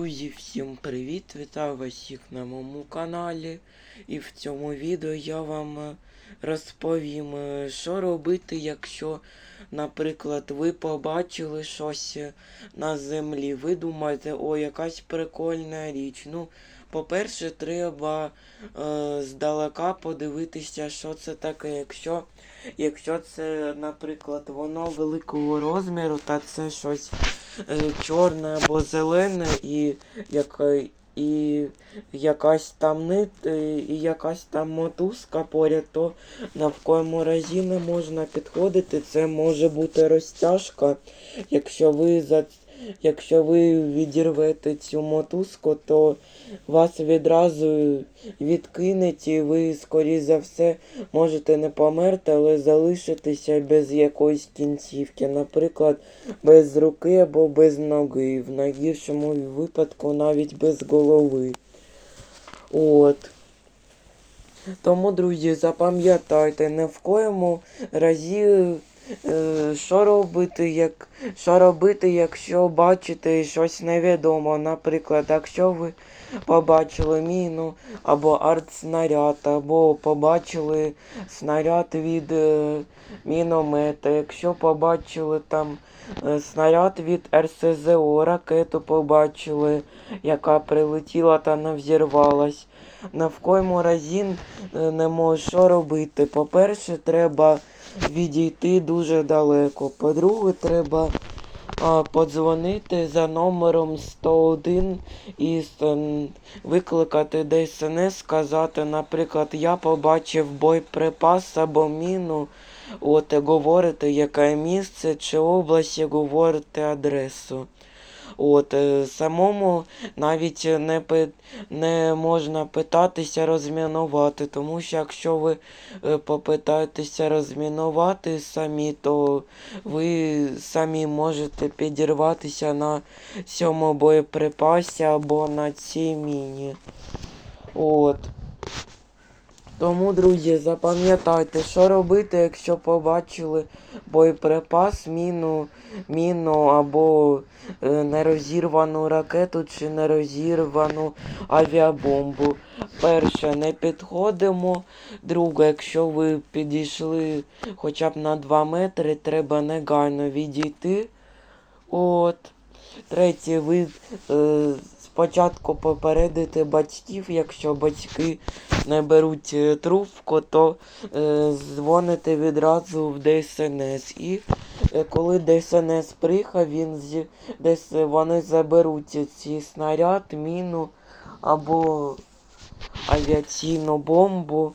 Друзі, всім привіт! Вітаю вас всіх на моєму каналі. І в цьому відео я вам е, розповім, е, що робити, якщо, наприклад, ви побачили щось е, на землі. Ви думаєте, о, якась прикольна річ. Ну, по-перше, треба е, здалека подивитися, що це таке. Якщо, якщо це, наприклад, воно великого розміру, та це щось е, чорне або зелене і, як, і якась там нит, е, і якась там мотузка поряд, то на в коєму разі не можна підходити. Це може бути розтяжка. Якщо ви за Якщо ви відірвете цю мотузку, то вас відразу відкинуть і ви, скоріш за все, можете не померти, але залишитися без якоїсь кінцівки. Наприклад, без руки або без ноги. В найгіршому випадку навіть без голови. От. Тому, друзі, запам'ятайте, не в коєму разі, що робити, як, що робити, якщо бачите щось невідомо. Наприклад, якщо ви побачили міну або артснаряд, або побачили снаряд від е, міномета, якщо побачили там е, снаряд від РСЗО, ракету побачили, яка прилетіла та не взірвалась. На в коєму разі е, не можу що робити. По-перше, треба відійти дуже далеко. По-друге, треба а, подзвонити за номером 101 і викликати ДСНС, сказати, наприклад, я побачив боєприпас або міну. От, говорите, яке місце чи область, говорите адресу. От, е, самому навіть не, не можна питатися розмінувати, тому що якщо ви е, попитаєтеся розмінувати самі, то ви самі можете підірватися на цьому боєприпасі або на цій міні. От. Тому, друзі, запам'ятайте, що робити, якщо побачили боєприпас, міну, міну або е, нерозірвану ракету чи нерозірвану авіабомбу. Перше, не підходимо. Друге, якщо ви підійшли хоча б на 2 метри, треба негайно відійти. От. Третє, ви е, спочатку попередите батьків, якщо батьки не беруть е, трубку, то е, дзвоните відразу в ДСНС. І е, коли ДСНС приїхав, він зі, десь вони заберуть ці снаряд, міну або авіаційну бомбу.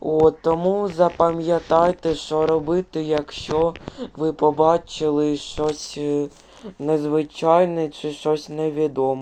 От, тому запам'ятайте, що робити, якщо ви побачили щось е, незвичайне чи щось невідоме.